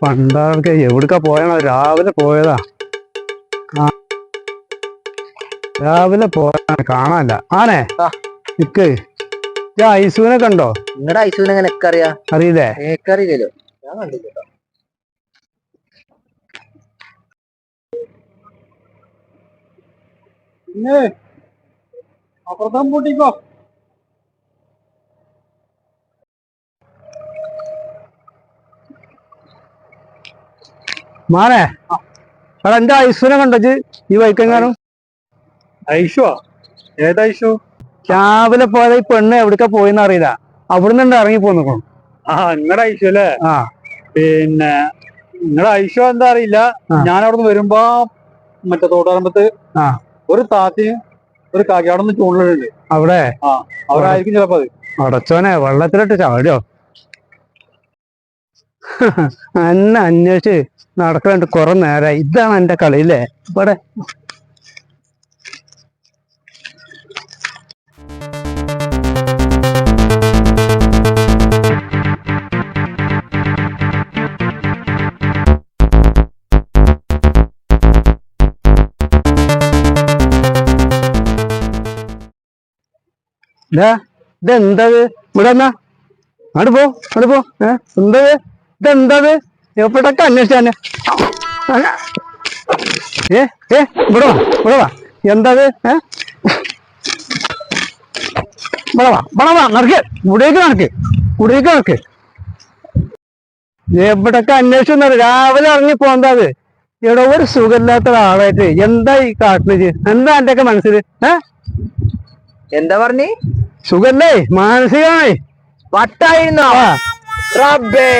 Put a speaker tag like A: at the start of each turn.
A: പണ്ടാൾക്ക് എവിടുക്ക പോയണ രാവിലെ പോയതാ. രാവിലെ പോയതാണ്. കാണാനില്ല. ആനെ
B: ആ.
A: നിക്ക്. ഐസൂനെ ഐസുവിനെ കണ്ടോ?
B: നിങ്ങളുടെ ഐസൂനെ എങ്ങനെ ഒക്കെ അറിയാ
A: അറിയില്ലേ?
B: അറിയില്ലല്ലോ ഞാൻ കണ്ടില്ല കേട്ടോ
A: അപ്പുറത്താൻ പൂട്ടിക്കോ മാനെ എടാ എന്റെ ഐശ്വര്യം കണ്ടത്? ഈ വൈക്കെങ്ങാനും
C: ഐഷോ ഏത് ഐഷോ
A: രാവിലെ പോയത് ഈ പെണ്ണ് എവിടക്ക പോയിന്ന് അറിയില്ല. അവിടുന്ന് ഉണ്ട് ഇറങ്ങി പോന്നു
C: ആ നിങ്ങളുടെ ഐഷോ അല്ലേ?
A: ആ.
C: പിന്നെ നിങ്ങളുടെ ഐഷോ എന്താ അറിയില്ല. ഞാൻ അവിടുന്ന് വരുമ്പോ മറ്റേ തോട്ടാറമ്പത്ത്
A: ആ.
C: ഒരു താത്തി ഒരു കാക്കി അവിടെ നിന്ന് ചൂണ്ടിലുണ്ട്
A: അവിടെ
C: അവരായിരിക്കും ചിലപ്പോ അത്.
A: അടച്ചോനെ വെള്ളത്തിലിട്ട് ചാടിയോ? എന്നെ അന്വേഷിച്ച്. നടക്കലുണ്ട് കുറെ നേരായി. ഇതാണ് എന്റെ കളിയില്ലേ ഇവിടെ. ഇതാ ഇതെന്തത്? ഇവിടെ എന്നാ അങ്ങോട്ട് പോ അങ്ങോട്ട് പോ. ഏ എന്തത്? ഇതെന്തത്? എവിടൊക്കെ അന്വേഷിച്ചാന്നെ ഏ ഏ ഇവിടെ വാ ഇവിടെ വാ. എന്തത്? ഏ? ഇവിടെ വാ ഇവിടെ വാ നടക്ക്. ഇവിടേക്ക് നടക്ക് ഇവിടേക്ക് നടക്ക്. എവിടൊക്കെ അന്വേഷിച്ചു രാവിലെ ഇറങ്ങി പോന്നത് ഇവിടെ ഒരു സുഖമില്ലാത്ത ഒരാളായിട്ട്. എന്താ ഈ കാട്ടിൽ എന്താ എന്റെ ഒക്കെ മനസ്സിൽ ഏ?
B: എന്താ പറഞ്ഞേ?
A: സുഖല്ലേ? മാനസികമായി.
B: വട്ടായിരുന്നോ? റബ്ബേ.